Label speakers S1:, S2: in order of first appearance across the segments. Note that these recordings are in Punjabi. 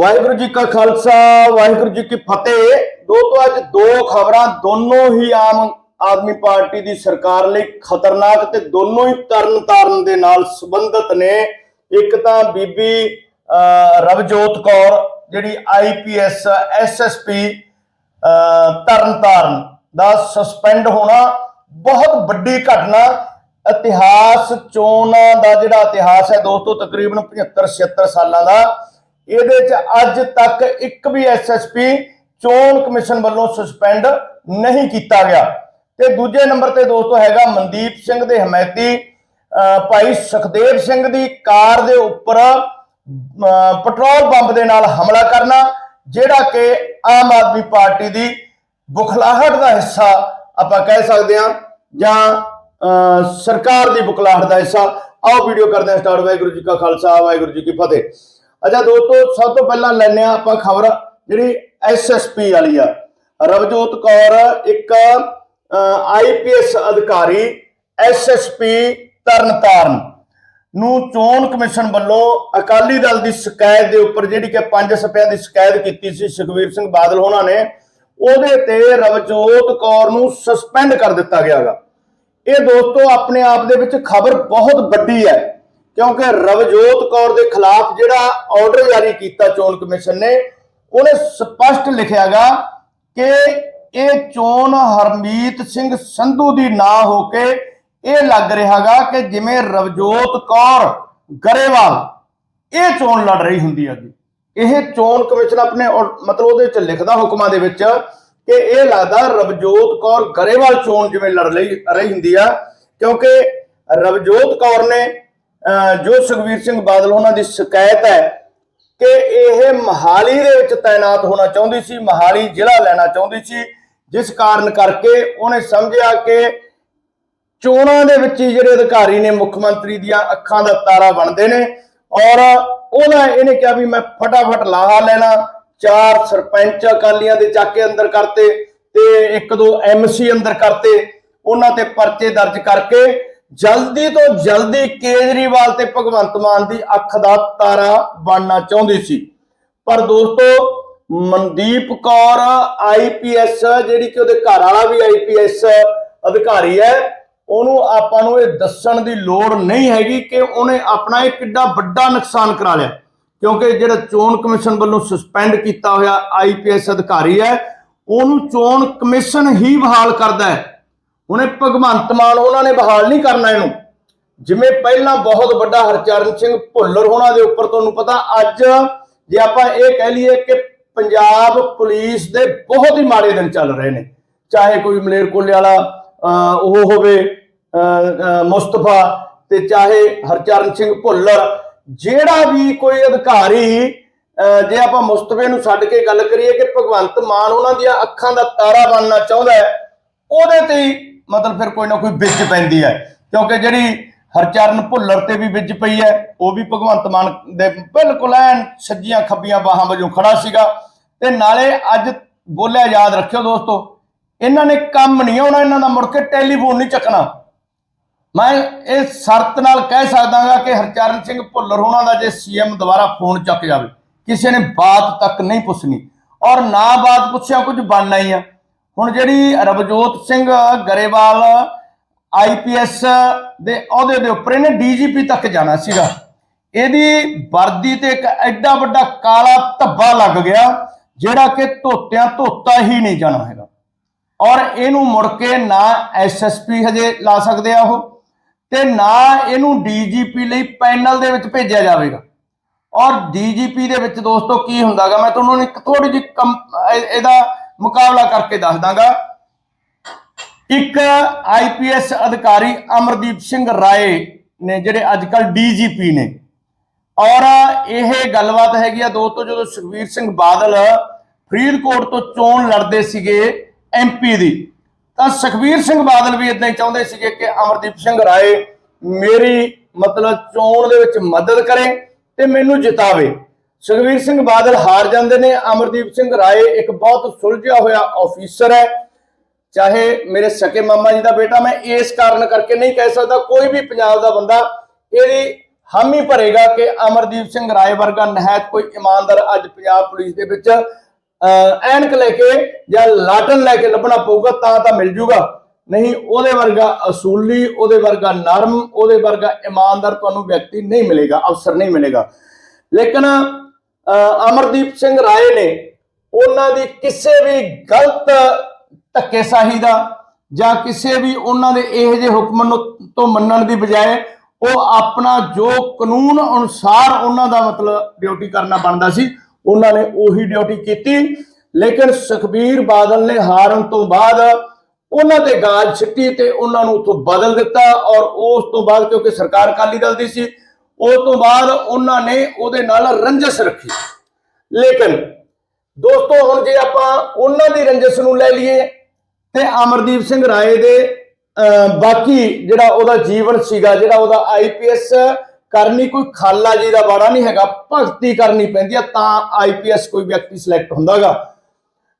S1: ਵਾਹਿਗੁਰੂ ਜੀ ਕਾ ਖਾਲਸਾ ਵਾਹਿਗੁਰੂ ਜੀ ਕੀ ਫਤਿਹ। ਦੋਸਤੋ ਅੱਜ ਦੋ ਖਬਰਾਂ ਦੋਨੋਂ ਹੀ ਆਮ ਆਦਮੀ ਪਾਰਟੀ ਦੀ ਸਰਕਾਰ ਲਈ ਖਤਰਨਾਕ ਤੇ ਦੋਨੋਂ ਹੀ ਤਰਨ ਤਾਰਨ ਦੇ ਨਾਲ ਸੰਬੰਧਿਤ ਨੇ। ਇੱਕ ਤਾਂ ਬੀਬੀ ਅਹ, ਰਵਜੋਤ ਕੌਰ ਜਿਹੜੀ ਆਈਪੀਐਸ ਐਸਐਸਪੀ ਤਰਨ ਤਾਰਨ ਦਾ ਸਸਪੈਂਡ ਹੋਣਾ ਬਹੁਤ ਵੱਡੀ ਘਟਨਾ। ਇਤਿਹਾਸ ਚੋਣਾਂ ਦਾ ਜਿਹੜਾ ਇਤਿਹਾਸ ਹੈ ਦੋਸਤੋ ਤਕਰੀਬਨ 75 76 ਸਾਲਾਂ ਦਾ। ਇਹਦੇ ਚ ਅੱਜ ਤੱਕ ਇੱਕ ਵੀ ਐਸਐਸਪੀ ਚੋਣ ਕਮਿਸ਼ਨ ਵੱਲੋਂ ਸਸਪੈਂਡ ਨਹੀਂ ਕੀਤਾ ਗਿਆ। ਤੇ ਦੂਜੇ ਨੰਬਰ ਤੇ ਦੋਸਤੋ ਹੈਗਾ ਮਨਦੀਪ ਸਿੰਘ ਦੇ ਹਮਾਇਤੀ ਅਹ ਭਾਈ ਸੁਖਦੇਵ ਸਿੰਘ ਦੀ ਕਾਰ ਦੇ ਉੱਪਰ, ਅਹ ਪੈਟਰੋਲ ਪੰਪ ਦੇ ਨਾਲ ਹਮਲਾ ਕਰਨਾ, ਜਿਹੜਾ ਕਿ ਆਮ ਆਦਮੀ ਪਾਰਟੀ ਦੀ ਬੁਖਲਾਹਟ ਦਾ ਹਿੱਸਾ ਆਪਾਂ ਕਹਿ ਸਕਦੇ ਹਾਂ, ਜਾਂ, ਅਹ ਸਰਕਾਰ ਦੀ ਬੁਖਲਾਹਟ ਦਾ ਹਿੱਸਾ। ਆਓ ਵੀਡੀਓ ਕਰਦੇ ਹਾਂ ਸਟਾਰਟ। ਵਾਹਿਗੁਰੂ ਜੀ ਕਾ ਖਾਲਸਾ, ਵਾਹਿਗੁਰੂ ਜੀ ਕੀ ਫਤਿਹ। ਅੱਛਾ ਦੋਸਤੋ, ਸਭ ਤੋਂ ਪਹਿਲਾਂ ਲੈਣੇ ਆ ਆਪਾਂ ਖਬਰ ਜਿਹੜੀ ਐਸਐਸਪੀ ਵਾਲੀ ਆ। ਰਵਜੋਤ ਕੌਰ ਇੱਕ ਆਈਪੀਐਸ ਅਧਿਕਾਰੀ ਐਸਐਸਪੀ ਤਰਨਤਾਰਨ ਨੂੰ ਚੋਣ ਕਮਿਸ਼ਨ ਵੱਲੋਂ ਅਕਾਲੀ ਦਲ ਦੀ ਸ਼ਿਕਾਇਤ ਦੇ ਉੱਪਰ ਜਿਹੜੀ ਕਿ ਪੰਜ ਸਪਿਆਂ ਦੀ ਸ਼ਿਕਾਇਤ ਕੀਤੀ ਸੀ, ਸੁਖਵੀਰ ਸਿੰਘ ਬਾਦਲ ਹੋਣਾ ਨੇ, ਉਹਦੇ ਤੇ ਰਵਜੋਤ ਕੌਰ ਨੂੰ ਸਸਪੈਂਡ ਕਰ ਦਿੱਤਾ ਗਿਆਗਾ ਇਹ ਦੋਸਤੋ ਆਪਣੇ ਆਪ ਦੇ ਵਿੱਚ ਖਬਰ ਬਹੁਤ ਵੱਡੀ ਹੈ। ਕਿਉਂਕਿ ਰਵਜੋਤ ਕੌਰ ਦੇ ਖਿਲਾਫ ਜਿਹੜਾ ਆਰਡਰ ਜਾਰੀ ਕੀਤਾ ਚੋਣ ਕਮਿਸ਼ਨ ਨੇ, ਉਹਨੇ ਸਪਸ਼ਟ ਲਿਖਿਆਗਾ ਕਿ ਇਹ ਚੋਣ ਹਰਮੀਤ ਸਿੰਘ ਸੰਧੂ ਦੀ ਨਾ ਹੋ ਕੇ ਇਹ ਲੱਗ ਰਿਹਾਗਾ ਕਿ ਜਿਵੇਂ ਰਵਜੋਤ ਕੌਰ ਗਰੇਵਾਲ ਇਹ ਚੋਣ ਲੜ ਰਹੀ ਹੁੰਦੀ ਹੈਗੀ ਇਹ ਚੋਣ ਕਮਿਸ਼ਨ ਆਪਣੇ ਮਤਲਬ ਉਹਦੇ ਵਿੱਚ ਲਿਖਦਾ ਹੁਕਮਾਂ ਦੇ ਵਿੱਚ ਕਿ ਇਹ ਲੱਗਦਾ ਰਵਜੋਤ ਕੌਰ ਗਰੇਵਾਲ ਚੋਣ ਜਿਵੇਂ ਲੜ ਲਈ, ਰਹੀ ਹੁੰਦੀ ਆ, ਕਿਉਂਕਿ ਰਵਜੋਤ ਕੌਰ ਨੇ ਜੋ ਸੁਖਵੀਰ ਸਿੰਘ ਬਾਦਲ ਉਹਨਾਂ ਦੀ ਸ਼ਿਕਾਇਤ ਹੈ ਕਿ ਇਹ ਮਹਾਲੀ ਦੇ ਵਿੱਚ ਤਾਇਨਾਤ ਹੋਣਾ ਚਾਹੁੰਦੀ ਸੀ, ਮਹਾਲੀ ਜ਼ਿਲ੍ਹਾ ਲੈਣਾ ਚਾਹੁੰਦੀ ਸੀ, ਜਿਸ ਕਾਰਨ ਕਰਕੇ ਉਹਨੇ ਸਮਝਿਆ ਕਿ ਚੋਣਾਂ ਦੇ ਵਿੱਚ ਜਿਹੜੇ ਅਧਿਕਾਰੀ ਨੇ ਮੁੱਖ ਮੰਤਰੀ ਦੀਆਂ ਅੱਖਾਂ ਦਾ ਤਾਰਾ ਬਣਦੇ ਨੇ ਔਰ ਉਹਦਾ ਇਹਨੇ ਕਿਹਾ ਵੀ ਮੈਂ ਫਟਾਫਟ ਲਾਹਾ ਲੈਣਾ, ਚਾਰ ਸਰਪੰਚ ਅਕਾਲੀਆਂ ਦੇ ਚੱਕ ਕੇ ਅੰਦਰ ਕਰਤੇ ਤੇ ਇੱਕ ਦੋ ਐਮਸੀ ਅੰਦਰ ਕਰਤੇ, ਉਹਨਾਂ ਤੇ ਪਰਚੇ ਦਰਜ ਕਰਕੇ ਜਲਦੀ ਤੋਂ ਜਲਦੀ ਕੇਜਰੀਵਾਲ ਤੇ ਭਗਵੰਤ ਮਾਨ ਦੀ ਅੱਖ ਦਾ ਤਾਰਾ ਬਣਨਾ ਚਾਹੁੰਦੀ ਸੀ। ਪਰ ਦੋਸਤੋ, ਮਨਦੀਪ ਕੌਰ ਆਈਪੀਐਸ ਜਿਹੜੀ ਕਿ ਉਹਦੇ ਘਰ ਵਾਲਾ ਵੀ ਆਈਪੀਐਸ ਅਧਿਕਾਰੀ ਹੈ, ਉਹਨੂੰ ਆਪਾਂ ਨੂੰ ਇਹ ਦੱਸਣ ਦੀ ਲੋੜ ਨਹੀਂ ਹੈਗੀ ਕਿ ਉਹਨੇ ਆਪਣਾ ਇਹ ਕਿੱਡਾ ਵੱਡਾ ਨੁਕਸਾਨ ਕਰਾ ਲਿਆ। ਕਿਉਂਕਿ ਜਿਹੜਾ ਚੋਣ ਕਮਿਸ਼ਨ ਵੱਲੋਂ ਸਸਪੈਂਡ ਕੀਤਾ ਹੋਇਆ ਆਈਪੀਐਸ ਅਧਿਕਾਰੀ ਹੈ, ਉਹਨੂੰ ਚੋਣ ਕਮਿਸ਼ਨ ਹੀ ਬਹਾਲ ਕਰਦਾ ਹੈ। ਉਹਨੇ ਭਗਵੰਤ ਮਾਨ ਉਹਨਾਂ ਨੇ ਬਹਾਲ ਨਹੀਂ ਕਰਨਾ ਇਹਨੂੰ। ਜਿਵੇਂ ਪਹਿਲਾਂ ਬਹੁਤ ਵੱਡਾ ਹਰਚਰਨ ਸਿੰਘ ਭੁੱਲਰ ਹੋਣਾ ਦੇ ਉੱਪਰ ਤੁਹਾਨੂੰ ਪਤਾ ਅੱਜ ਜੇ ਆਪਾਂ ਇਹ ਕਹਿ ਲਈਏ ਕਿ ਪੰਜਾਬ ਪੁਲਿਸ ਦੇ ਬਹੁਤ ਹੀ ਮਾੜੇ ਦਿਨ ਚੱਲ ਰਹੇ ਨੇ। ਚਾਹੇ ਕੋਈ ਮਲੇਰਕੋਲੇ ਵਾਲਾ ਉਹ ਹੋਵੇ ਅਹ, ਮੁਸਤਫਾ ਤੇ ਚਾਹੇ ਹਰਚਰਨ ਸਿੰਘ ਭੁੱਲਰ ਜਿਹੜਾ ਵੀ ਕੋਈ ਅਧਿਕਾਰੀ ਅਹ, ਜੇ ਆਪਾਂ ਮੁਸਤਫੇ ਨੂੰ ਛੱਡ ਕੇ ਗੱਲ ਕਰੀਏ ਕਿ ਭਗਵੰਤ ਮਾਨ ਉਹਨਾਂ ਦੀਆਂ ਅੱਖਾਂ ਦਾ ਤਾਰਾ ਬਣਨਾ ਚਾਹੁੰਦਾ ਹੈ ਉਹਦੇ ਤੇ ਮਤਲਬ ਫਿਰ ਕੋਈ ਨਾ ਕੋਈ ਵਿੱਚ ਪੈਂਦੀ ਹੈ। ਕਿਉਂਕਿ ਜਿਹੜੀ ਹਰਚਰਨ ਭੁੱਲਰ ਤੇ ਵੀ ਵਿੱਚ ਪਈ ਹੈ, ਉਹ ਵੀ ਭਗਵੰਤ ਮਾਨ ਦੇ ਬਿਲਕੁਲ ਐਨ ਸੱਜੀਆਂ ਖੱਬੀਆਂ ਬਾਹਾਂ ਵਜੋਂ ਖੜਾ ਸੀਗਾ। ਤੇ ਨਾਲੇ ਅੱਜ ਬੋਲਿਆ ਯਾਦ ਰੱਖਿਓ ਦੋਸਤੋ, ਇਹਨਾਂ ਨੇ ਕੰਮ ਨਹੀਂ ਆਉਣਾ, ਇਹਨਾਂ ਦਾ ਮੁੜ ਕੇ ਟੈਲੀਫੋਨ ਨਹੀਂ ਚੱਕਣਾ। ਮੈਂ ਇਹ ਸ਼ਰਤ ਨਾਲ ਕਹਿ ਸਕਦਾਗਾ ਕਿ ਹਰਚਰਨ ਸਿੰਘ ਭੁੱਲਰ ਉਹਨਾਂ ਦਾ ਜੇ ਸੀਐਮ ਦੁਬਾਰਾ ਫੋਨ ਚੱਕ ਜਾਵੇ, ਕਿਸੇ ਨੇ ਬਾਤ ਤੱਕ ਨਹੀਂ ਪੁੱਛਣੀ। ਔਰ ਨਾ ਬਾਤ ਪੁੱਛਿਆ ਕੁਝ ਬਣਨਾ ਹੀ ਆ। ਹੁਣ ਜਿਹੜੀ ਰਵਜੋਤ ਸਿੰਘ ਗਰੇਵਾਲ ਆਈਪੀਐਸ ਦੇ ਅਹੁਦੇ ਦੇ ਉੱਪਰ ਇਹਨੇ ਡੀਜੀਪੀ ਤੱਕ ਜਾਣਾ ਸੀਗਾ। ਇਹਦੀ ਵਰਦੀ ਤੇ ਇੱਕ ਐਡਾ ਵੱਡਾ ਕਾਲਾ ਧੱਬਾ ਲੱਗ ਗਿਆ, ਜਿਹੜਾ ਕਿ ਧੋਤਿਆਂ ਧੋਤਾ ਹੀ ਨਹੀਂ ਜਾਣਾ ਹੈਗਾ। ਔਰ ਇਹਨੂੰ ਮੁੜ ਕੇ ਨਾ ਐਸਐਸਪੀ ਹਜੇ ਲਾ ਸਕਦੇ ਆ ਉਹ, ਤੇ ਨਾ ਇਹਨੂੰ ਡੀਜੀਪੀ ਲਈ ਪੈਨਲ ਦੇ ਵਿੱਚ ਭੇਜਿਆ ਜਾਵੇਗਾ। ਔਰ ਡੀਜੀਪੀ ਦੇ ਵਿੱਚ ਦੋਸਤੋ ਕੀ ਹੁੰਦਾਗਾ, ਮੈਂ ਤੁਹਾਨੂੰ ਇੱਕ ਥੋੜੀ ਜਿਹੀ ਕਮ- ਇਹਦਾ ਮੁਕਾਬਲਾ ਕਰਕੇ ਦੱਸ ਦਾਂਗਾ। ਇੱਕ ਆਈਪੀਐਸ ਅਧਿਕਾਰੀ ਅਮਰਦੀਪ ਸਿੰਘ ਰਾਏ ਨੇ ਜਿਹੜੇ ਅੱਜ ਡੀਜੀਪੀ ਨੇ। ਔਰ ਇਹ ਗੱਲਬਾਤ ਹੈਗੀ ਆ ਦੋਸਤੋ, ਜਦੋਂ ਸੁਖਵੀਰ ਸਿੰਘ ਬਾਦਲ ਫਰੀਦਕੋਟ ਤੋਂ ਚੋਣ ਲੜਦੇ ਸੀਗੇ ਐਮਪੀ ਦੀ, ਤਾਂ ਸੁਖਵੀਰ ਸਿੰਘ ਬਾਦਲ ਵੀ ਇਦਾਂ ਹੀ ਚਾਹੁੰਦੇ ਸੀਗੇ ਕਿ ਅਮਰਦੀਪ ਸਿੰਘ ਰਾਏ ਮੇਰੀ ਮਤਲਬ ਚੋਣ ਦੇ ਵਿੱਚ ਮਦਦ ਕਰੇ ਤੇ ਮੈਨੂੰ ਜਿਤਾਵੇ। ਸੁਖਵੀਰ ਸਿੰਘ ਬਾਦਲ ਹਾਰ ਜਾਂਦੇ ਨੇ ਅਮਰਦੀਪ ਸਿੰਘ ਰਾਏ ਇੱਕ ਬਹੁਤ ਸੁਲਝਿਆ ਹੋਇਆ ਆਫੀਸਰ ਹੈ। ਚਾਹੇ ਮੇਰੇ ਸਕੇ ਮਾਮਾ ਜੀ ਦਾ ਬੇਟਾ ਮੈਂ ਇਸ ਕਾਰਨ ਕਰਕੇ ਨਹੀਂ ਕਹਿ ਸਕਦਾ ਕੋਈ ਵੀ ਪੰਜਾਬ ਦਾ ਬੰਦਾ ਇਹਦੀ ਹਾਮੀ ਭਰੇਗਾ ਕਿ ਅਮਰਦੀਪ ਸਿੰਘ ਰਾਏ ਵਰਗਾ ਨਹਾਇਤ ਕੋਈ ਇਮਾਨਦਾਰ ਅੱਜ ਪੰਜਾਬ ਪੁਲਿਸ ਦੇ ਵਿੱਚ ਅਹ, ਐਨਕ ਲੈ ਕੇ ਜਾਂ ਲਾਟਨ ਲੈ ਕੇ ਲੱਭਣਾ ਪਊਗਾ ਤਾਂ ਤਾਂ ਮਿਲ ਜੂਗਾ। ਨਹੀਂ ਉਹਦੇ ਵਰਗਾ ਅਸੂਲੀ ਉਹਦੇ ਵਰਗਾ ਨਰਮ ਉਹਦੇ ਵਰਗਾ ਇਮਾਨਦਾਰ ਤੁਹਾਨੂੰ ਵਿਅਕਤੀ ਨਹੀਂ ਮਿਲੇਗਾ ਅਫਸਰ ਨਹੀਂ ਮਿਲੇਗਾ। ਲੇਕਿਨ ਅਮਰਦੀਪ ਸਿੰਘ ਰਾਏ ਨੇ ਉਹਨਾਂ ਦੀ ਕਿਸੇ ਵੀ ਗਲਤ ਧੱਕੇਸ਼ਾਹੀ ਦਾ ਜਾਂ ਕਿਸੇ ਵੀ ਉਹਨਾਂ ਦੇ ਇਹੋ ਜਿਹੇ ਹੁਕਮ ਤੋਂ ਮੰਨਣ ਦੀ ਬਜਾਏ ਉਹ ਆਪਣਾ ਜੋ ਕਾਨੂੰਨ ਅਨੁਸਾਰ ਉਹਨਾਂ ਦਾ ਮਤਲਬ ਡਿਊਟੀ ਕਰਨਾ ਬਣਦਾ ਸੀ, ਉਹਨਾਂ ਨੇ ਉਹੀ ਡਿਊਟੀ ਕੀਤੀ। ਲੇਕਿਨ ਸੁਖਬੀਰ ਬਾਦਲ ਨੇ ਹਾਰਨ ਤੋਂ ਬਾਅਦ ਉਹਨਾਂ ਤੇ ਗਾਜ ਛਿੱਟੀ ਤੇ ਉਹਨਾਂ ਨੂੰ ਉੱਥੋਂ ਬਦਲ ਦਿੱਤਾ ਔਰ ਉਸ ਤੋਂ ਬਾਅਦ ਕਿਉਂਕਿ ਸਰਕਾਰ ਅਕਾਲੀ ਦਲ ਦੀ ਸੀ ਉਸ ਤੋਂ ਬਾਅਦ ਉਹਨਾਂ ਨੇ ਉਹਦੇ ਨਾਲ ਰੰਜਸ ਰੱਖੀ। ਲੇਕਿਨ ਦੋਸਤੋ ਹੁਣ ਜੇ ਆਪਾਂ ਉਹਨਾਂ ਦੀ ਰੰਜਸ ਨੂੰ ਲੈ ਲਈਏ ਤੇ ਅਮਰਦੀਪ ਸਿੰਘ ਰਾਏ ਦੇ ਅਹ, ਬਾਕੀ ਜਿਹੜਾ ਉਹਦਾ ਜੀਵਨ ਸੀਗਾ ਜਿਹੜਾ ਉਹਦਾ ਆਈਪੀਐਸ ਕਰਨੀ ਕੋਈ ਖਾਲਾ ਜੀ ਦਾ ਬਾੜਾ ਨਹੀਂ ਹੈਗਾ ਭਗਤੀ ਕਰਨੀ ਪੈਂਦੀ ਆ ਤਾਂ ਆਈਪੀਐਸ ਕੋਈ ਵਿਅਕਤੀ ਸਿਲੈਕਟ ਹੁੰਦਾਗਾ।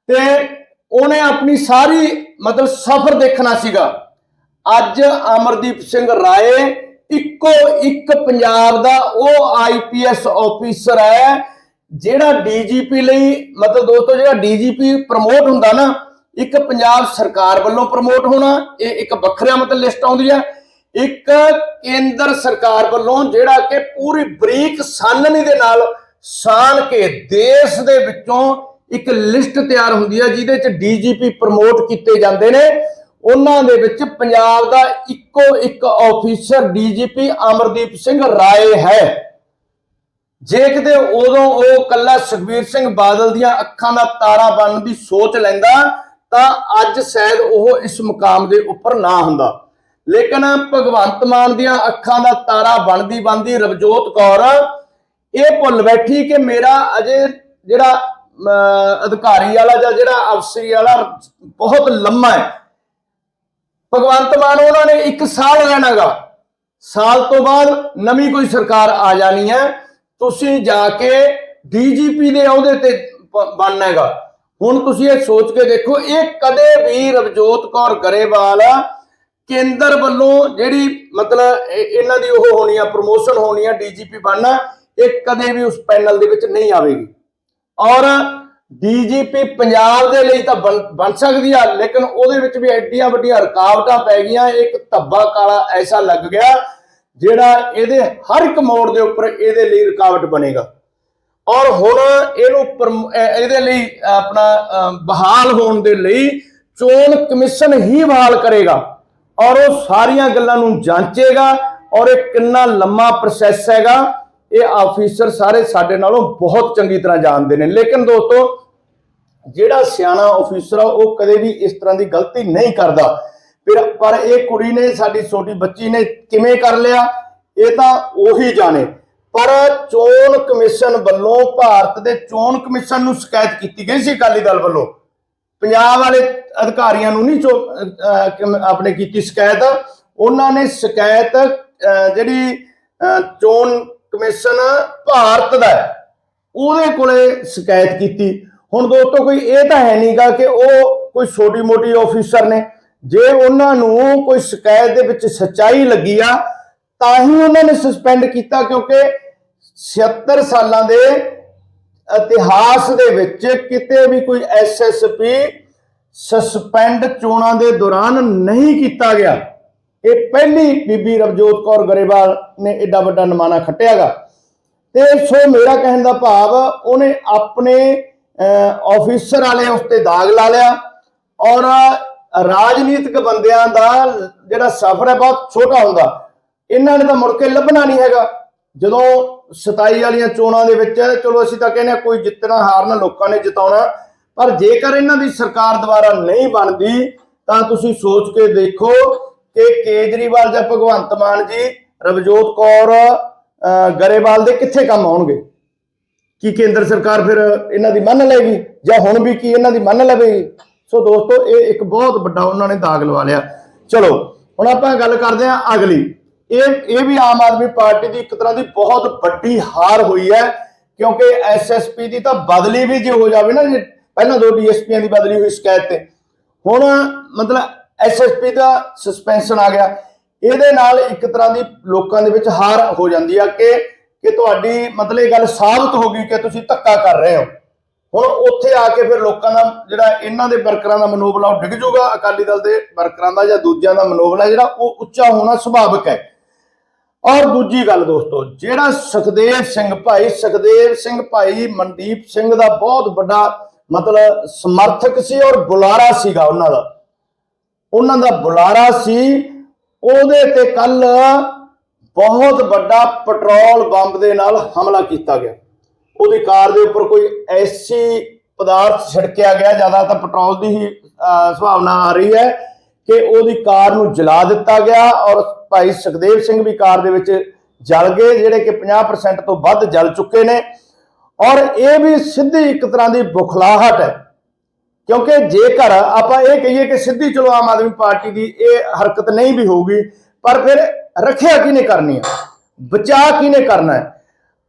S1: ਤੇ ਉਹਨੇ ਆਪਣੀ ਸਾਰੀ ਮਤਲਬ ਸਫ਼ਰ ਦੇਖਣਾ ਸੀਗਾ। ਅੱਜ ਅਮਰਦੀਪ ਸਿੰਘ ਰਾਏ ਇੱਕੋ ਇੱਕ ਪੰਜਾਬ ਦਾ ਉਹ ਆਈਪੀਐਸ ਆਫੀਸਰ ਹੈ, ਜਿਹੜਾ ਡੀਜੀਪੀ ਲਈ, ਮਤਲਬ ਦੋਸਤੋ ਜਿਹੜਾ ਡੀਜੀਪੀ ਪ੍ਰਮੋਟ ਹੁੰਦਾ ਨਾ, ਇੱਕ ਪੰਜਾਬ ਸਰਕਾਰ ਵੱਲੋਂ ਪ੍ਰਮੋਟ ਹੋਣਾ, ਇਹ ਇੱਕ ਵੱਖਰਾ ਮਤਲਬ ਲਿਸਟ ਆਉਂਦੀ ਹੈ ਇੱਕ ਕੇਂਦਰ ਸਰਕਾਰ ਵੱਲੋਂ ਜਿਹੜਾ ਕਿ ਪੂਰੀ ਬਰੀਕ ਸਾਨਣੀ ਦੇ ਨਾਲ ਸਾਨ ਕੇ ਦੇਸ਼ ਦੇ ਵਿੱਚੋਂ ਇੱਕ ਲਿਸਟ ਤਿਆਰ ਹੁੰਦੀ ਹੈ ਜਿਹਦੇ ਚ ਡੀਜੀਪੀ ਪ੍ਰਮੋਟ ਕੀਤੇ ਜਾਂਦੇ ਨੇ। ਉਹਨਾਂ ਦੇ ਵਿੱਚ ਪੰਜਾਬ ਦਾ ਇੱਕੋ ਇੱਕ ਆਫੀਸਰ ਡੀਜੀਪੀ ਅਮਰਦੀਪ ਸਿੰਘ ਰਾਏ ਹੈ। ਜੇ ਕਿਤੇ ਉਦੋਂ ਉਹ ਕੱਲਾ ਸੁਖਬੀਰ ਸਿੰਘ ਬਾਦਲ ਦੀਆਂ ਅੱਖਾਂ ਦਾ ਤਾਰਾ ਬਣਨ ਦੀ ਸੋਚ ਲੈਂਦਾ ਤਾਂ ਅੱਜ ਸ਼ਾਇਦ ਉਹ ਇਸ ਮੁਕਾਮ ਦੇ ਉੱਪਰ ਨਾ ਹੁੰਦਾ। ਲੇਕਿਨ ਭਗਵੰਤ ਮਾਨ ਦੀਆਂ ਅੱਖਾਂ ਦਾ ਤਾਰਾ ਬਣਦੀ ਬਣਦੀ ਰਵਜੋਤ ਕੌਰ ਇਹ ਭੁੱਲ ਬੈਠੀ ਕਿ ਮੇਰਾ ਅਜੇ ਜਿਹੜਾ ਅਮ, ਅਧਿਕਾਰੀ ਵਾਲਾ ਜਾਂ ਜਿਹੜਾ ਅਫਸਰੀ ਵਾਲਾ ਬਹੁਤ ਲੰਮਾ ਹੈ ਭਗਵੰਤ ਮਾਨ ਉਹਨਾਂ ਨੇ 1 ਸਾਲ ਰਹਿਣਾਗਾ। ਸਾਲ ਤੋਂ ਬਾਅਦ ਨਵੀਂ ਕੋਈ ਸਰਕਾਰ ਆ ਜਾਣੀ ਹੈ। ਤੁਸੀਂ ਜਾ ਕੇ ਡੀਜੀਪੀ ਦੇ ਅਹੁਦੇ ਤੇ ਬਣਨਾ ਹੈਗਾ। ਹੁਣ ਤੁਸੀਂ ਇਹ ਸੋਚ ਕੇ ਦੇਖੋ, ਇਹ ਕਦੇ ਵੀ ਰਵਜੋਤ ਕੌਰ ਗਰੇਵਾਲ ਕੇਂਦਰ ਵੱਲੋਂ ਜਿਹੜੀ ਮਤਲਬ ਇਹਨਾਂ ਦੀ ਉਹ ਹੋਣੀ ਆ, ਪ੍ਰੋਮੋਸ਼ਨ ਹੋਣੀ ਆ, ਡੀਜੀਪੀ ਬਣਨਾ, ਇਹ ਕਦੇ ਵੀ ਉਸ ਪੈਨਲ ਦੇ ਵਿੱਚ ਨਹੀਂ ਆਵੇਗੀ। ਔਰ ਡੀਜੀਪੀ ਪੰਜਾਬ ਦੇ ਲਈ ਤਾਂ ਬਣ ਬਣ ਸਕਦੀ ਆ ਲੇਕਿਨ ਉਹਦੇ ਵਿੱਚ ਵੀ ਐਡੀਆਂ ਵੱਡੀਆਂ ਰੁਕਾਵਟਾਂ ਪੈ ਗਈਆਂ ਇੱਕ ਧੱਬਾ ਕਾਲਾ ਐਸਾ ਲੱਗ ਗਿਆ ਜਿਹੜਾ ਇਹਦੇ ਹਰ ਇੱਕ ਮੋੜ ਦੇ ਉੱਪਰ ਇਹਦੇ ਲਈ ਰੁਕਾਵਟ ਬਣੇਗਾ। ਔਰ ਹੁਣ ਇਹਨੂੰ ਇਹਦੇ ਲਈ ਆਪਣਾ ਅਹ, ਬਹਾਲ ਹੋਣ ਦੇ ਲਈ ਚੋਣ ਕਮਿਸ਼ਨ ਹੀ ਬਹਾਲ ਕਰੇਗਾ ਔਰ ਉਹ ਸਾਰੀਆਂ ਗੱਲਾਂ ਨੂੰ ਜਾਂਚੇਗਾ ਔਰ ਇਹ ਕਿੰਨਾ ਲੰਮਾ ਪ੍ਰੋਸੈਸ ਹੈਗਾ ਇਹ ਆਫੀਸਰ ਸਾਰੇ ਸਾਡੇ ਨਾਲੋਂ ਬਹੁਤ ਚੰਗੀ ਤਰ੍ਹਾਂ ਜਾਣਦੇ ਨੇ। ਲੇਕਿਨ ਦੋਸਤੋ, ਜਿਹੜਾ ਸਿਆਣਾ ਆਫੀਸਰ ਆ, ਉਹ ਕਦੇ ਵੀ ਇਸ ਤਰ੍ਹਾਂ ਦੀ ਗਲਤੀ ਨਹੀਂ ਕਰਦਾ। ਫਿਰ, ਪਰ ਇਹ ਕੁੜੀ ਨੇ, ਸਾਡੀ ਛੋਟੀ ਬੱਚੀ ਨੇ ਕਿਵੇਂ ਕਰ ਲਿਆ? ਇਹ ਤਾਂ ਉਹੀ ਜਾਣੇ। ਪਰ ਚੋਣ ਕਮਿਸ਼ਨ ਵੱਲੋਂ ਭਾਰਤ ਦੇ ਚੋਣ ਕਮਿਸ਼ਨ ਨੂੰ ਸ਼ਿਕਾਇਤ ਕੀਤੀ ਗਈ ਸੀ ਅਕਾਲੀ ਦਲ ਵੱਲੋਂ। ਪੰਜਾਬ ਵਾਲੇ ਅਧਿਕਾਰੀਆਂ ਨੂੰ ਨਹੀਂ ਚੋ- ਆਪਣੇ ਕੀਤੀ ਸ਼ਿਕਾਇਤ। ਉਹਨਾਂ ਨੇ ਸ਼ਿਕਾਇਤ ਜਿਹੜੀ ਚੋਣ ਕਮਿਸ਼ਨ ਭਾਰਤ ਦਾ ਹੈ। ਉਹਦੇ ਕੋਲੇ ਸ਼ਿਕਾਇਤ ਕੀਤੀ। ਹੁਣ ਦੋਸਤੋ ਕੋਈ ਇਹ ਤਾਂ ਹੈ ਨਹੀਂਗਾ ਕਿ ਉਹ ਕੋਈ ਛੋਟੀ ਮੋਟੀ ਆਫੀਸਰ ਨੇ। ਜੇ ਉਹਨਾਂ ਨੂੰ ਕੋਈ ਸ਼ਿਕਾਇਤ ਦੇ ਵਿੱਚ ਸੱਚਾਈ ਲੱਗੀ ਆ, ਤਾਂ ਹੀ ਉਹਨਾਂ ਨੇ ਸਸਪੈਂਡ ਕੀਤਾ ਕਿਉਂਕਿ 76 ਸਾਲਾਂ ਦੇ ਇਤਿਹਾਸ ਦੇ ਵਿੱਚ ਕਿਤੇ ਵੀ ਕੋਈ ਐਸਐਸਪੀ ਸਸਪੈਂਡ ਚੋਣਾਂ ਦੇ ਦੌਰਾਨ ਨਹੀਂ ਕੀਤਾ ਗਿਆ। ਇਹ ਪਹਿਲੀ ਬੀਬੀ ਰਵਜੋਤ ਕੌਰ ਗਰੇਵਾਲ ਨੇ ਐਡਾ ਵੱਡਾ ਨਮਾਨਾ ਖੱਟਿਆਗਾ। ਤੇ ਸੋ ਮੇਰਾ ਕਹਿਣ ਦਾ ਭਾਵ, ਉਹਨੇ ਆਪਣੇ ਆਫੀਸਰ ਵਾਲੇ ਉਸ ਤੇ ਦਾਗ ਲਾ ਲਿਆ ਔਰ ਰਾਜਨੀਤਿਕ ਬੰਦਿਆਂ ਦਾ ਜਿਹੜਾ ਸਫ਼ਰ ਹੈ ਬਹੁਤ ਛੋਟਾ ਹੁੰਦਾ। ਇਹਨਾਂ ਨੇ ਤਾਂ ਮੁੜ ਕੇ ਲੱਭਣਾ ਨਹੀਂ ਹੈਗਾ। ਜਦੋਂ 27 ਵਾਲੀਆਂ ਚੋਣਾਂ ਦੇ ਵਿੱਚ ਚਲੋ ਅਸੀਂ ਤਾਂ ਕਹਿੰਦੇ ਹਾਂ ਕੋਈ ਜਿੱਤਣਾ ਹਾਰਨਾ ਲੋਕਾਂ ਨੇ ਜਿਤਾਉਣਾ, ਪਰ ਜੇਕਰ ਇਹਨਾਂ ਦੀ ਸਰਕਾਰ ਦੁਆਰਾ ਨਹੀਂ ਬਣਦੀ, ਤਾਂ ਤੁਸੀਂ ਸੋਚ ਕੇ ਦੇਖੋ ਕਿ ਕੇਜਰੀਵਾਲ ਜਾਂ ਭਗਵੰਤ ਮਾਨ ਜੀ, ਰਵਜੋਤ ਕੌਰ ਗਰੇਵਾਲ ਦੇ ਕਿੱਥੇ ਕੰਮ ਆਉਣਗੇ? ਕੀ ਕੇਂਦਰ ਸਰਕਾਰ ਫਿਰ ਇਹਨਾਂ ਦੀ ਮੰਨ ਲਏਗੀ? ਜਾਂ ਹੁਣ ਵੀ ਕੀ ਇਹਨਾਂ ਦੀ ਮੰਨ ਲਵੇਗੀ? ਸੋ ਦੋਸਤੋ, ਇਹ ਇੱਕ ਬਹੁਤ ਵੱਡਾ ਉਹਨਾਂ ਨੇ ਦਾਗ ਲਵਾ ਲਿਆ। ਚਲੋ, ਹੁਣ ਆਪਾਂ ਗੱਲ ਕਰਦੇ ਹਾਂ ਅਗਲੀ। ਇਹ ਇਹ ਵੀ ਆਮ ਆਦਮੀ ਪਾਰਟੀ ਦੀ ਇੱਕ ਤਰ੍ਹਾਂ ਦੀ ਬਹੁਤ ਵੱਡੀ ਹਾਰ ਹੋਈ ਹੈ, ਕਿਉਂਕਿ ਐਸਐਸਪੀ ਦੀ ਤਾਂ ਬਦਲੀ ਵੀ ਜੇ ਹੋ ਜਾਵੇ ਨਾ, ਜੇ ਪਹਿਲਾਂ ਦੋ ਡੀਐਸਪੀਆਂ ਦੀ ਬਦਲੀ ਹੋਈ ਸ਼ਿਕਾਇਤ ਤੇ। ਹੁਣ ਮਤਲਬ ਐਸਐਸਪੀ ਦਾ ਸਸਪੈਂਸ਼ਨ ਆ ਗਿਆ। ਇਹਦੇ ਨਾਲ ਇੱਕ ਤਰ੍ਹਾਂ ਦੀ ਲੋਕਾਂ ਦੇ ਵਿੱਚ ਹਾਰ ਹੋ ਜਾਂਦੀ ਆ ਕਿ ਕਿ ਤੁਹਾਡੀ ਮਤਲਬ ਇਹ ਗੱਲ ਸਾਬਤ ਹੋ ਗਈ ਕਿ ਤੁਸੀਂ ਧੱਕਾ ਕਰ ਰਹੇ ਹੋ। ਹੁਣ ਉੱਥੇ ਆ ਕੇ ਫਿਰ ਲੋਕਾਂ ਦਾ ਜਿਹੜਾ ਇਹਨਾਂ ਦੇ ਵਰਕਰਾਂ ਦਾ ਮਨੋਬਲਾ ਉਹ ਡਿੱਗ ਜਾਊਗਾ, ਅਕਾਲੀ ਦਲ ਦੇ ਵਰਕਰਾਂ ਦਾ ਜਾਂ ਦੂਜਿਆਂ ਦਾ ਮਨੋਬਲਾ ਜਿਹੜਾ ਉਹ ਉੱਚਾ ਹੋਣਾ ਸੁਭਾਵਿਕ ਹੈ। ਔਰ ਦੂਜੀ ਗੱਲ ਦੋਸਤੋ, ਜਿਹੜਾ ਸੁਖਦੇਵ ਸਿੰਘ ਭਾਈ, ਸੁਖਦੇਵ ਸਿੰਘ ਭਾਈ ਮਨਦੀਪ ਸਿੰਘ ਦਾ ਬਹੁਤ ਵੱਡਾ ਮਤਲਬ ਸਮਰਥਕ ਸੀ ਔਰ ਬੁਲਾਰਾ ਸੀਗਾ ਉਹਨਾਂ ਦਾ। ਉਹਨਾਂ ਦਾ ਬੁਲਾਰਾ ਸੀ। ਉਹਦੇ ਤੇ ਕੱਲ ਬਹੁਤ ਵੱਡਾ ਪੈਟਰੋਲ ਬੰਬ ਦੇ ਨਾਲ ਹਮਲਾ ਕੀਤਾ ਗਿਆ। ਉਹਦੀ ਕਾਰ ਦੇ ਉੱਪਰ ਕੋਈ ਐਸੀ ਪਦਾਰਥ ਛਿੜਕਿਆ ਗਿਆ ਜ਼ਿਆਦਾ ਤਾਂ ਪੈਟਰੋਲ ਦੀ ਹੀ ਅਹ, ਸੰਭਾਵਨਾ ਆ ਰਹੀ ਹੈ ਕਿ ਉਹਦੀ ਕਾਰ ਨੂੰ ਜਲਾ ਦਿੱਤਾ ਗਿਆ ਔਰ ਭਾਈ ਸੁਖਦੇਵ ਸਿੰਘ ਵੀ ਕਾਰ ਦੇ ਵਿੱਚ ਜਲ ਗਏ ਜਿਹੜੇ ਕਿ 50% ਤੋਂ ਵੱਧ ਜਲ ਚੁੱਕੇ ਨੇ। ਔਰ ਇਹ ਵੀ ਸਿੱਧੀ ਇੱਕ ਤਰ੍ਹਾਂ ਦੀ ਬੁਖਲਾਹਟ ਹੈ। ਕਿਉਂਕਿ ਜੇਕਰ ਆਪਾਂ ਇਹ ਕਹੀਏ ਕਿ ਸਿੱਧੀ ਚਲੋ ਆਮ ਆਦਮੀ ਪਾਰਟੀ ਦੀ ਇਹ ਹਰਕਤ ਨਹੀਂ ਵੀ ਹੋਊਗੀ, ਪਰ ਫਿਰ ਰੱਖਿਆ ਕਿਹਨੇ ਕਰਨੀ ਹੈ ਬਚਾ ਕਿਹਨੇ ਕਰਨਾ ਹੈ?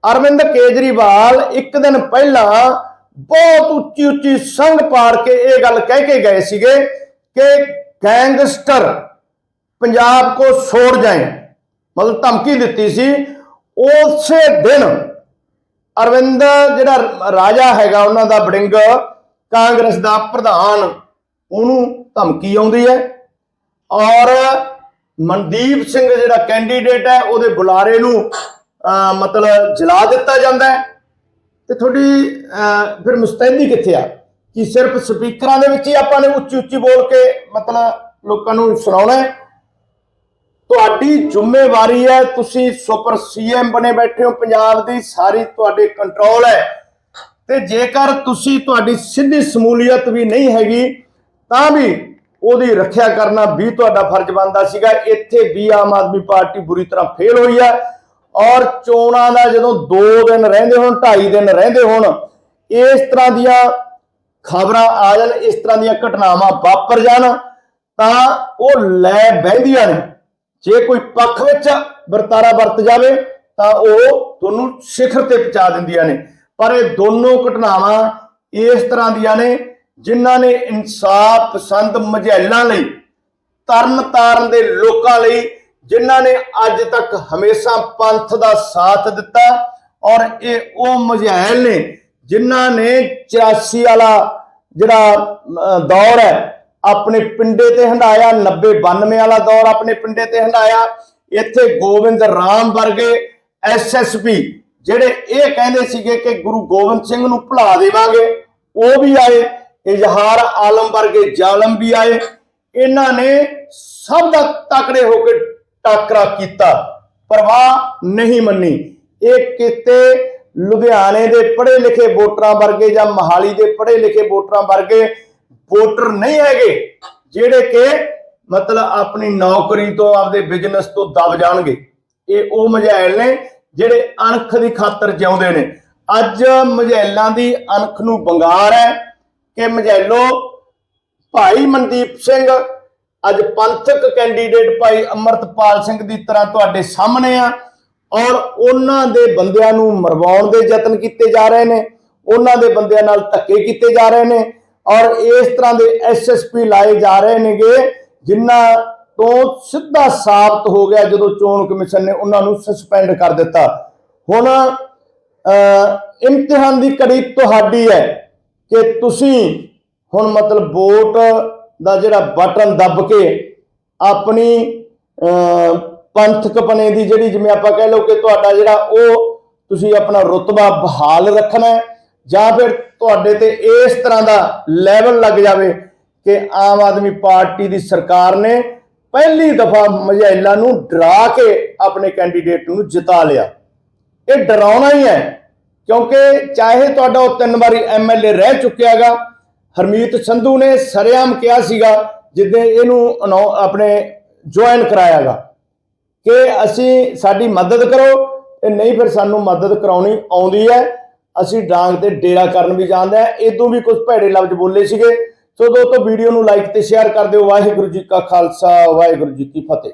S1: ਅਰਵਿੰਦ ਕੇਜਰੀਵਾਲ ਇੱਕ ਦਿਨ ਪਹਿਲਾਂ ਬਹੁਤ ਉੱਚੀ ਉੱਚੀ ਸੰਗ ਪਾੜ ਕੇ ਇਹ ਗੱਲ ਕਹਿ ਕੇ ਗਏ ਸੀਗੇ ਕਿ ਗੈਂਗਸਟਰ ਪੰਜਾਬ ਕੋ ਛੋੜ ਜਾਏ। ਮਤਲਬ ਧਮਕੀ ਦਿੱਤੀ ਸੀ। ਉਸੇ ਦਿਨ ਅਰਵਿੰਦ ਜਿਹੜਾ ਰਾਜਾ ਹੈਗਾ, ਉਹਨਾਂ ਦਾ ਬੜਿੰਗ ਕਾਂਗਰਸ ਦਾ ਪ੍ਰਧਾਨ, ਉਹਨੂੰ ਧਮਕੀ ਆਉਂਦੀ ਹੈ। ਔਰ ਮਨਦੀਪ ਸਿੰਘ ਜਿਹੜਾ ਕੈਂਡੀਡੇਟ ਹੈ, ਉਹਦੇ ਬੁਲਾਰੇ ਨੂੰ ਮਤਲਬ ਜਲਾ ਦਿੱਤਾ ਜਾਂਦਾ ਹੈ। ਤੇ ਤੁਹਾਡੀ ਫਿਰ ਮੁਸਤੈਦੀ ਕਿੱਥੇ ਆ? ਕਿ ਸਿਰਫ ਸਪੀਕਰਾਂ ਦੇ ਵਿੱਚ ਹੀ ਆਪਾਂ ਨੇ ਉੱਚੀ ਉੱਚੀ ਬੋਲ ਕੇ ਮਤਲਬ ਲੋਕਾਂ ਨੂੰ ਸੁਣਾਉਣਾ ਹੈ? ਤੁਹਾਡੀ ਜ਼ਿੰਮੇਵਾਰੀ ਹੈ, ਤੁਸੀਂ ਸੁਪਰ ਸੀਐਮ ਬਣੇ ਬੈਠੇ ਹੋ, ਪੰਜਾਬ ਦੀ ਸਾਰੀ ਤੁਹਾਡੇ ਕੰਟਰੋਲ ਹੈ। ਤੇ ਜੇਕਰ ਤੁਸੀਂ ਤੁਹਾਡੀ ਸਿੱਧੀ ਸਮੂਲੀਅਤ ਵੀ ਨਹੀਂ ਹੈਗੀ, ਤਾਂ ਵੀ ਉਹਦੀ ਰੱਖਿਆ ਕਰਨਾ ਵੀ ਤੁਹਾਡਾ ਫਰਜ਼ ਬਣਦਾ ਸੀਗਾ। ਇੱਥੇ ਵੀ ਆਮ ਆਦਮੀ ਪਾਰਟੀ ਬੁਰੀ ਤਰ੍ਹਾਂ ਫੇਲ ਹੋਈ ਹੈ ਔਰ ਚੋਣਾਂ ਦਾ ਜਦੋਂ 2 ਦਿਨ ਰਹਿੰਦੇ ਹੋਣ 2.5 ਦਿਨ ਰਹਿੰਦੇ ਹੋਣ, ਇਸ ਤਰ੍ਹਾਂ ਦੀਆਂ ਖਬਰਾਂ ਆ ਜਾਣ, ਇਸ ਤਰ੍ਹਾਂ ਦੀਆਂ ਘਟਨਾਵਾਂ ਵਾਪਰ ਜਾਣ, ਤਾਂ ਉਹ ਲੈ ਬਹਿੰਦੀਆਂ ਨੇ। ਜੇ ਕੋਈ ਪੱਖ ਵਿੱਚ ਵਰਤਾਰਾ ਵਰਤ ਜਾਵੇ, ਤਾਂ ਉਹ ਤੁਹਾਨੂੰ ਸਿਖਰ ਤੇ ਪਹੁੰਚਾ ਦਿੰਦੀਆਂ ਨੇ। ਪਰ ਇਹ ਦੋਨੋਂ ਘਟਨਾਵਾਂ ਇਸ ਤਰ੍ਹਾਂ ਦੀਆਂ ਨੇ ਜਿਨ੍ਹਾਂ ਨੇ ਇਨਸਾਫ ਪਸੰਦ ਮਝੈਲਾਂ ਲਈ ਤਰਨ ਤਾਰਨ ਦੇ ਲੋਕਾਂ ਲਈ, ਜਿਨ੍ਹਾਂ ਨੇ ਅੱਜ ਤੱਕ ਹਮੇਸ਼ਾ ਪੰਥ ਦਾ ਸਾਥ ਦਿੱਤਾ ਔਰ ਇਹ ਉਹ ਮਝੈਲ ਨੇ ਜਿਨ੍ਹਾਂ ਨੇ 84 ਵਾਲਾ ਜਿਹੜਾ ਦੌਰ ਹੈ, ਆਪਣੇ ਪਿੰਡੇ ਤੇ ਹੰਡਾਇਆ 90 92 ਵਾਲਾ ਦੌਰ ਆਪਣੇ ਪਿੰਡੇ ਤੇ ਹੰਡਾਇਆ ਇੱਥੇ ਗੋਬਿੰਦ ਰਾਮ ਵਰਗੇ ਐਸਐਸਪੀ ਜਿਹੜੇ ਇਹ ਕਹਿੰਦੇ ਸੀਗੇ ਕਿ ਗੁਰੂ ਗੋਬਿੰਦ ਸਿੰਘ ਨੂੰ ਭੁਲਾ ਦੇਵਾਂਗੇ, ਉਹ ਵੀ ਆਏ, ਇਜ਼ਹਾਰ ਆਲਮ ਵਰਗੇ ਜ਼ਾਲਮ ਵੀ ਆਏ। ਇਹਨਾਂ ਨੇ ਸਭ ਦਾ ਤਕੜੇ ਹੋ ਕੇ ਟਾਕਰਾ ਕੀਤਾ। ਪਰਵਾਹ ਨਹੀਂ ਮੰਨੀ। ਇਹ ਕਿਤੇ ਲੁਧਿਆਣੇ ਦੇ ਪੜ੍ਹੇ ਲਿਖੇ ਵੋਟਰਾਂ ਵਰਗੇ ਜਾਂ ਮਹਾਲੀ ਦੇ ਪੜ੍ਹੇ ਲਿਖੇ ਵੋਟਰਾਂ ਵਰਗੇ ਵੋਟਰ ਨਹੀਂ ਹੈਗੇ, ਜਿਹੜੇ ਕਿ ਮਤਲਬ ਆਪਣੀ ਨੌਕਰੀ ਤੋਂ, ਆਪਦੇ ਬਿਜ਼ਨਸ ਤੋਂ ਦਬ ਜਾਣਗੇ। ਇਹ ਉਹ ਮਝੈਲ ਨੇ ਜਿਹੜੇ ਅਣਖ ਦੀ ਖਾਤਰ ਜਿਉਂਦੇ ਨੇ। ਅੱਜ ਮਝੈਲਾਂ ਦੀ ਅਣਖ ਨੂੰ ਬੰਗਾਰ ਹੈ ਕਿ ਮਝੈਲੋ ਭਾਈ ਮਨਦੀਪ ਸਿੰਘ, ਅੱਜ ਪੰਥਕ ਕੈਂਡੀਡੇਟ ਭਾਈ ਅਮਰਤਪਾਲ ਸਿੰਘ ਦੀ ਤਰ੍ਹਾਂ ਤੁਹਾਡੇ ਸਾਹਮਣੇ ਆ ਔਰ ਉਹਨਾਂ ਦੇ ਬੰਦਿਆਂ ਨੂੰ ਮਰਵਾਉਣ ਦੇ ਯਤਨ ਕੀਤੇ ਜਾ ਰਹੇ ਨੇ, ਉਹਨਾਂ ਦੇ ਬੰਦਿਆਂ ਨਾਲ ਧੱਕੇ ਕੀਤੇ ਜਾ ਰਹੇ ਨੇ ਔਰ ਇਸ ਤਰ੍ਹਾਂ ਦੇ ਐਸਐਸਪੀ ਲਾਏ ਜਾ ਰਹੇ ਨੇਗੇ, ਜਿਨ੍ਹਾਂ ਤੋਂ ਸਿੱਧਾ ਸਾਬਤ ਹੋ ਗਿਆ ਜਦੋਂ ਚੋਣ ਕਮਿਸ਼ਨ ਨੇ ਉਹਨਾਂ ਨੂੰ ਸਸਪੈਂਡ ਕਰ ਦਿੱਤਾ। ਹੁਣ ਅਹ, ਇਮਤਿਹਾਨ ਦੀ ਕੜੀ ਤੁਹਾਡੀ ਹੈ ਕਿ ਤੁਸੀਂ ਹੁਣ ਮਤਲਬ ਵੋਟ ਦਾ ਜਿਹੜਾ ਬਟਨ ਦੱਬ ਕੇ ਆਪਣੀ ਅਹ, ਪੰਥਕਪਣੇ ਦੀ ਜਿਹੜੀ ਜਿਵੇਂ ਆਪਾਂ ਕਹਿ ਲਓ ਕਿ ਤੁਹਾਡਾ ਜਿਹੜਾ ਉਹ ਤੁਸੀਂ ਆਪਣਾ ਰੁਤਬਾ ਬਹਾਲ ਰੱਖਣਾ ਹੈ ਜਾਂ ਫਿਰ ਤੁਹਾਡੇ ਤੇ ਇਸ ਤਰ੍ਹਾਂ ਦਾ ਲੈਵਲ ਲੱਗ ਜਾਵੇ ਕਿ ਆਮ ਆਦਮੀ ਪਾਰਟੀ ਦੀ ਸਰਕਾਰ ਨੇ ਪਹਿਲੀ ਦਫਾ ਮਝੈਲਾਂ ਨੂੰ ਡਰਾ ਕੇ ਆਪਣੇ ਕੈਂਡੀਡੇਟ ਨੂੰ ਜਿਤਾ ਲਿਆ। ਇਹ ਡਰਾਉਣਾ ਹੀ ਹੈ, ਕਿਉਂਕਿ ਚਾਹੇ ਤੁਹਾਡਾ ਉਹ ਤਿੰਨ ਵਾਰੀ ਐਮਐਲਏ ਰਹਿ ਚੁੱਕਿਆ ਹੈਗਾ, ਹਰਮੀਤ ਸੰਧੂ ਨੇ ਸਰਿਆਮ ਕਿਹਾ ਸੀਗਾ, ਜਿੱਦੇ ਇਹਨੂੰ ਅਨੌ- ਆਪਣੇ ਜੁਆਇਨ ਕਰਾਇਆਗਾ ਕਿ ਅਸੀਂ ਸਾਡੀ ਮਦਦ ਕਰੋ, ਤੇ ਨਹੀਂ ਫਿਰ ਸਾਨੂੰ ਮਦਦ ਕਰਾਉਣੀ ਆਉਂਦੀ ਹੈ, ਅਸੀਂ ਡਾਂਗ ਤੇ ਡੇਰਾ ਕਰਨ ਵੀ ਜਾਣਦੇ ਆ ਇਦੋਂ ਵੀ ਕੁਝ ਭੈੜੇ ਲਫ਼ਜ਼ ਬੋਲੇ ਸੀਗੇ ਸੋ ਦੋਸਤੋ, ਵੀਡੀਓ ਨੂੰ ਲਾਈਕ ਤੇ ਸ਼ੇਅਰ ਕਰ ਦਿਓ। ਵਾਹਿਗੁਰੂ ਜੀ ਕਾ ਖਾਲਸਾ, ਵਾਹਿਗੁਰੂ ਜੀ ਕੀ ਫਤਿਹ।